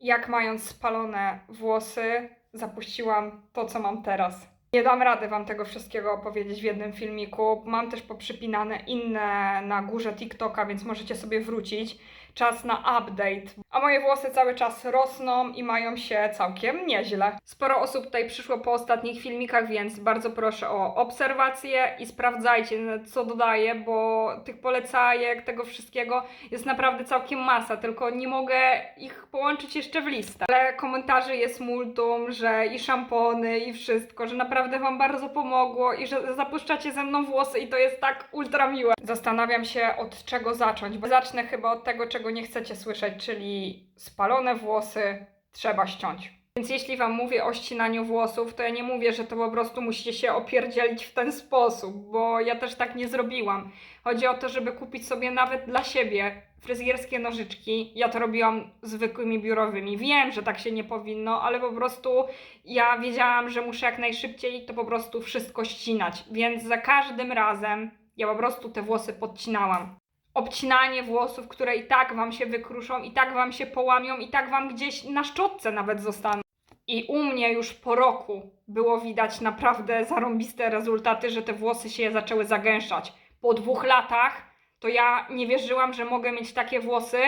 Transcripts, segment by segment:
jak mając spalone włosy, zapuściłam to, co mam teraz. Nie dam rady Wam tego wszystkiego opowiedzieć w jednym filmiku. Mam też poprzypinane inne na górze TikToka, więc możecie sobie wrócić. Czas na update. A moje włosy cały czas rosną i mają się całkiem nieźle. Sporo osób tutaj przyszło po ostatnich filmikach, więc bardzo proszę o obserwację i sprawdzajcie, co dodaję, bo tych polecajek, tego wszystkiego jest naprawdę całkiem masa, tylko nie mogę ich połączyć jeszcze w listę. Ale komentarzy jest multum, że i szampony, i wszystko, że naprawdę Wam bardzo pomogło i że zapuszczacie ze mną włosy i to jest tak ultra miłe. Zastanawiam się od czego zacząć, bo zacznę chyba od tego, czego nie chcecie słyszeć, czyli spalone włosy trzeba ściąć. Więc jeśli Wam mówię o ścinaniu włosów, to ja nie mówię, że to po prostu musicie się opierdzielić w ten sposób, bo ja też tak nie zrobiłam. Chodzi o to, żeby kupić sobie nawet dla siebie fryzjerskie nożyczki. Ja to robiłam zwykłymi biurowymi. Wiem, że tak się nie powinno, ale po prostu ja wiedziałam, że muszę jak najszybciej to po prostu wszystko ścinać. Więc za każdym razem ja po prostu te włosy podcinałam. Obcinanie włosów, które i tak wam się wykruszą, i tak wam się połamią, i tak wam gdzieś na szczotce nawet zostaną. I u mnie już po roku było widać naprawdę zarąbiste rezultaty, że te włosy się zaczęły zagęszczać. Po dwóch latach to ja nie wierzyłam, że mogę mieć takie włosy,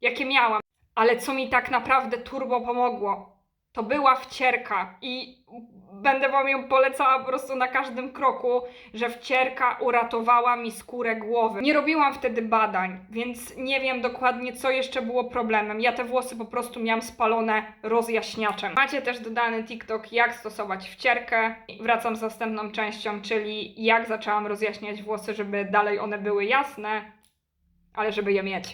jakie miałam. Ale co mi tak naprawdę turbo pomogło, to była wcierka i będę wam ją polecała po prostu na każdym kroku, że wcierka uratowała mi skórę głowy. Nie robiłam wtedy badań, więc nie wiem dokładnie, co jeszcze było problemem. Ja te włosy po prostu miałam spalone rozjaśniaczem. Macie też dodany TikTok, jak stosować wcierkę. Wracam z następną częścią, czyli jak zaczęłam rozjaśniać włosy, żeby dalej one były jasne, ale żeby je mieć.